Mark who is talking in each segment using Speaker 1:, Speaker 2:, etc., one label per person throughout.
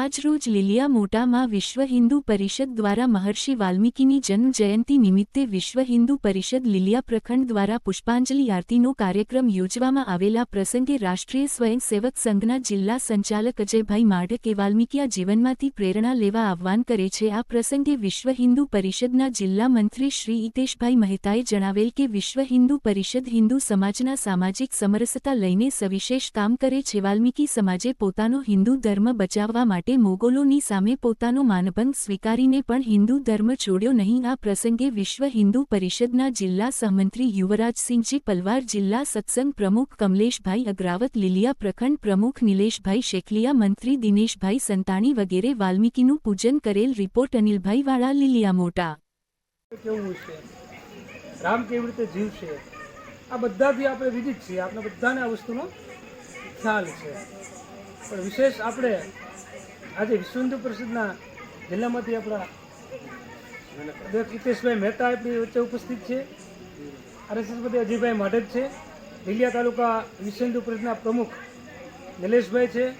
Speaker 1: આજરોજ લીલિયા મોટામાં વિશ્વ હિન્દુ પરિષદ દ્વારા મહર્ષિ વાલ્મીકીની જન્મ જયંતિ નિમિત્તે વિશ્વ હિન્દુ પરિષદ લીલિયા પ્રખંડ દ્વારા પુષ્પાંજલિ આરતીનો કાર્યક્રમ યોજવામાં આવેલા પ્રસંગે રાષ્ટ્રીય સ્વયંસેવક સંઘના જિલ્લા સંચાલક અજયભાઈ માઢકે વાલ્મીકીયા જીવનમાંથી પ્રેરણા લેવા આહ્વાન કરે છે. આ પ્રસંગે વિશ્વ હિન્દુ પરિષદના જિલ્લા મંત્રી શ્રી હિતેશભાઈ મહેતાએ જણાવેલ કે વિશ્વ હિન્દુ પરિષદ હિન્દુ સમાજના સામાજિક સમરસતા લઈને સવિશેષ કામ કરે છે. વાલ્મીકી સમાજે પોતાનો હિન્દુ ધર્મ બચાવવા માટે મોગલોની સામે પોતાનો માનભંગ સ્વીકારીને પણ હિન્દુ ધર્મ છોડ્યો નહીં. આ પ્રસંગે વિશ્વ હિન્દુ પરિષદના જિલ્લા સહમંત્રી યુવરાજસિંહજી પલવાર, જિલ્લા સત્સંગ પ્રમુખ કમલેશભાઈ અગ્રાવત, લીલિયા પ્રખંડ પ્રમુખ નિલેશભાઈ શેખલિયા, મંત્રી દિનેશભાઈ સંતાણી વગેરે વાલ્મીકીનું પૂજન કરેલ રિપોર્ટ અનિલભાઈ વાળા લીલિયા મોટા.
Speaker 2: રામ કેવી રીતે જીવશે? આ બધાથી આપણે વિદિત છીએ. આપણે બધાને આ વસ્તુનો ખ્યાલ છે. પણ વિશેષ આપણે આજે વિશ્વ હિન્દુ પરિષદના જિલ્લામાંથી આપણા હિતેશભાઈ મહેતા આપણી વચ્ચે ઉપસ્થિત છે. આરએસએસપતિ અજયભાઈ માઢક છે. લીલિયા તાલુકા વિશ્વ હિન્દુ પરિષદના પ્રમુખ નિલેશભાઈ છે.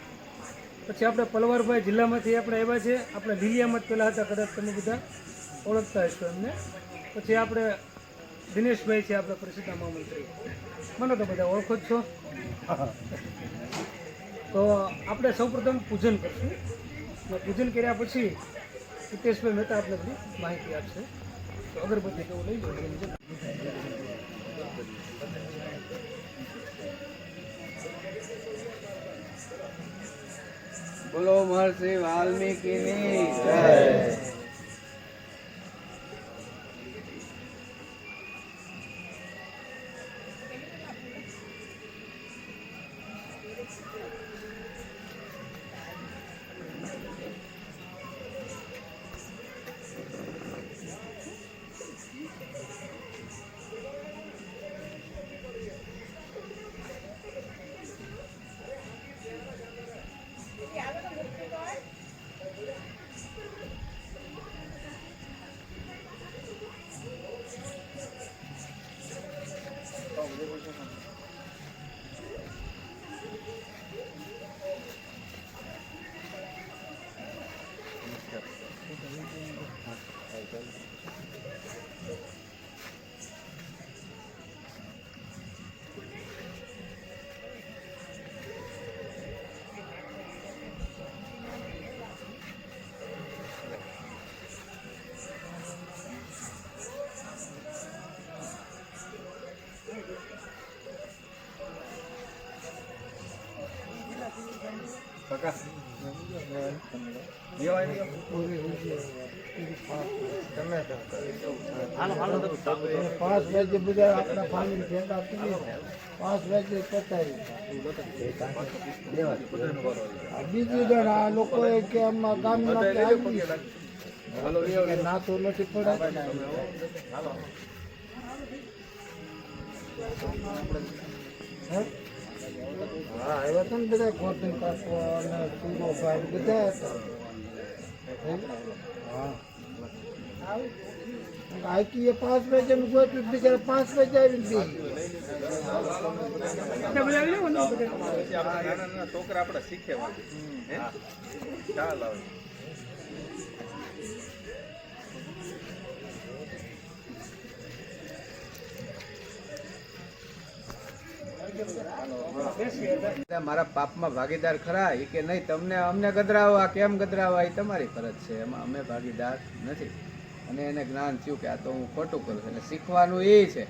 Speaker 2: પછી આપણે પલવારભાઈ જિલ્લામાંથી આપણે આવ્યા છે. આપણે લીલિયામાં જ પહેલાં હતા કદાચ તમે બધા ઓળખતા હશો એમને. પછી આપણે દિનેશભાઈ છે આપણા પરિષદના મહામંત્રી. મને તો બધા ઓળખો જ છો. તો આપણે સૌપ્રથમ પૂજન કરશું. પૂજન કર્યા પછી હિતેશભાઈ મહેતા આપણે બધી માહિતી આપશે તો અગરબત્તી કેવું લઈ લો
Speaker 3: બોલો મહર્ષિ વાલ્મીકીની જય કાકા
Speaker 4: પાંચ વાગે બધા આપણા ફામિલી પાંચ વાગે પતાવી બીજું જણ આ લોકો કે આમાં ગામમાં ના તો નથી પડે હે? હા એવા તો ને બધા ગોઠણ કાકો અને ચૂરો ભાઈ બધા હતા? હા? આઈટીએ પાંચ વાગે નું ગોઠવી બિચારા પાંચ વાગે આવીને
Speaker 3: છોકરા આપણે શીખે ચાલ આવે મારા પાપમાં ભાગીદાર ખરા એ કે નહીં, તમને અમને ગદરાવા કેમ ગદરાવા? એ તમારી ફરજ છે, એમાં અમે ભાગીદાર નથી. અને એને જ્ઞાન થયું કે આ તો હું ખોટું કરું છું. એટલે શીખવાનું એ છે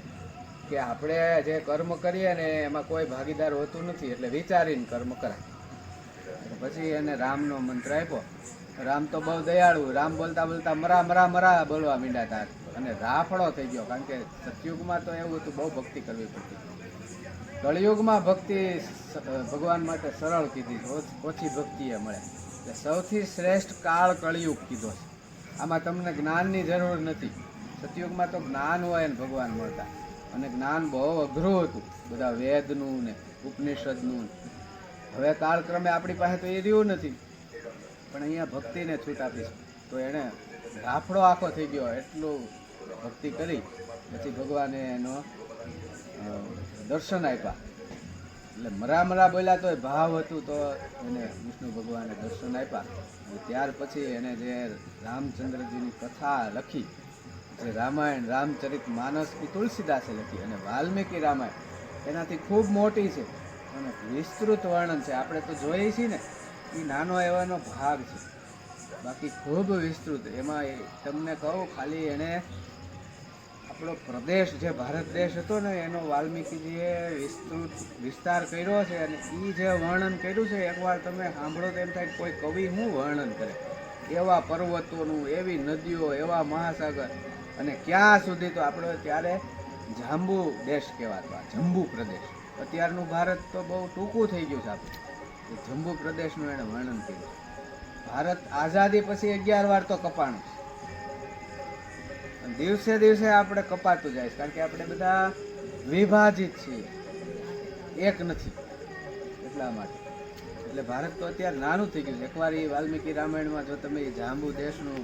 Speaker 3: કે આપણે જે કર્મ કરીએ ને એમાં કોઈ ભાગીદાર હોતું નથી, એટલે વિચારીને કર્મ કરાય. પછી એને રામનો મંત્ર આપ્યો. રામ તો બહુ દયાળુ, રામ બોલતા બોલતા મરા મરા મરા બોલવા માંડ્યા હતા અને રાફડો થઈ ગયો, કારણ કે સતયુગમાં તો એવું હતું, બહુ ભક્તિ કરવી પડતી. કળિયુગમાં ભક્તિ ભગવાન માટે સરળ કીધી ઓછી ભક્તિ એ મળે. એટલે સૌથી શ્રેષ્ઠ કાળ કળિયુગ કીધો છે. આમાં તમને જ્ઞાનની જરૂર નથી. સતયુગમાં તો જ્ઞાન હોય ને ભગવાન મળતા. અને જ્ઞાન બહુ અઘરું હતું. બધા વેદનું ને ઉપનિષદનું. હવે કાળક્રમે આપણી પાસે તો એ રહ્યું નથી. પણ અહીંયા ભક્તિને છૂટ આપી તો એણે રાફડો આખો થઈ ગયો. એટલું ભક્તિ કરી. પછી ભગવાને એનો દર્શન આપ્યા. એટલે મરા મરા બોલ્યા તોય ભાવ હતું તો એને વિષ્ણુ ભગવાને દર્શન આપ્યા. ત્યાર પછી એને જે રામચંદ્રજીની કથા લખી, જે રામાયણ, રામચરિત માનસ એ તુલસીદાસે લખી અને વાલ્મીકી રામાયણ, એનાથી ખૂબ મોટી છે અને વિસ્તૃત વર્ણન છે. આપણે તો જોઈએ છીએ ને એ નાનો એવાનો ભાગ છે. બાકી ખૂબ વિસ્તૃત. એમાં એ તમને કહું, ખાલી એણે આપણો પ્રદેશ જે ભારત દેશ હતો ને, એનો વાલ્મીકીજીએ વિસ્તૃત વિસ્તાર કર્યો છે અને એ જે વર્ણન કર્યું છે, એકવાર તમે સાંભળો તો એમ થાય કોઈ કવિ શું વર્ણન કરે? એવા પર્વતોનું, એવી નદીઓ, એવા મહાસાગર. અને ક્યાં સુધી તો આપણે ત્યારે જાંબુ દેશ કહેવાતો આ, જંબુ પ્રદેશ. અત્યારનું ભારત તો બહુ ટૂંકું થઈ ગયું છે આપણું. જંબુ પ્રદેશનું એણે વર્ણન કર્યું ભારત આઝાદી પછી અગિયાર વાર તો કપાણું દિવસે દિવસે આપણે કપાતું જાય કારણ કે આપણે બધા વિભાજિત છીએ. એક નથી. એટલા માટે. એટલે ભારત તો અત્યારે નાનું થઈ ગયું એકવાર એ વાલ્મીકી રામાયણમાં જો તમે જાંબુ દેશનું